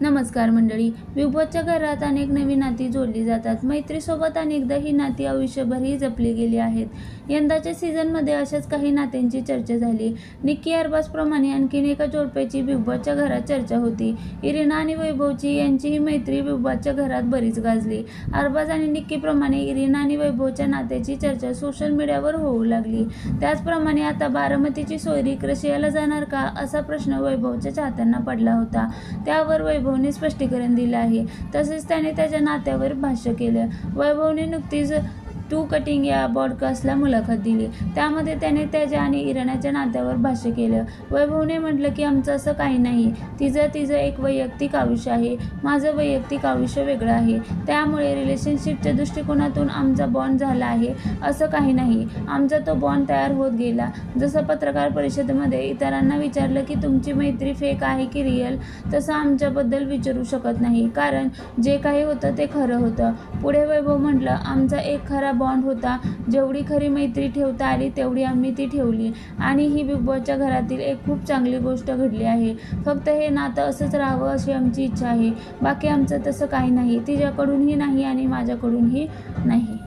नमस्कार मंडळी. बिग घरात अनेक नवीन नाती जोडली जातात. मैत्रीसोबत अनेकदा ही नाती आयुष्यभरही जपली गेली आहेत. यंदाच्या सीझनमध्ये अशाच काही नात्यांची चर्चा झाली. निक्की अरबाजप्रमाणे आणखीन एका जोडप्याची बिगबॉसच्या घरात चर्चा होती. इरिना आणि वैभवची यांची ही मैत्री बिगबॉसच्या घरात बरीच गाजली. अरबाज आणि निक्कीप्रमाणे इरिना आणि वैभवच्या नात्याची चर्चा सोशल मीडियावर होऊ लागली. त्याचप्रमाणे आता बारामतीची सोयरी क्रशियाला जाणार का असा प्रश्न वैभवच्या चाहत्यांना पडला होता. त्यावर वैभव वैभवने स्पष्टीकरण दिलं आहे. तसेच त्याने त्याच्या नात्यावर भाष्य केलं. वैभवने नुकतीच टू कटिंग या पॉडकास्टला मुलाखत दिली. त्यामध्ये त्याने त्याच्या आणि इराणाच्या नात्यावर भाष्य केलं. वैभवने म्हटलं की आमचं असं काही नाही. तिचं तिचं एक वैयक्तिक आयुष्य आहे. माझं वैयक्तिक आयुष्य वेगळं आहे. त्यामुळे रिलेशनशिपच्या दृष्टिकोनातून आमचा बॉन्ड झाला आहे. असं काही नाही. आमचा तो बॉन्ड तयार होत गेला. जसं पत्रकार परिषदेमध्ये इतरांना विचारलं की तुमची मैत्री फेक आहे की रिअल तसं आमच्याबद्दल विचारू शकत नाही. कारण जे काही होतं ते खरं होतं. पुढे वैभव म्हटलं आमचा एक खरा बॉन्ड होता. जेवढी खरी मैत्री ठेवता आली तेवढी आम्ही ती ठेवली. आणि ही बिग बॉसच्या घरातील एक खूप चांगली गोष्ट घडली आहे. फक्त हे नातं असंच राहावं अशी आमची इच्छा आहे. बाकी आमचं तसं काही नाही. तिच्याकडूनही नाही आणि माझ्याकडूनही नाही.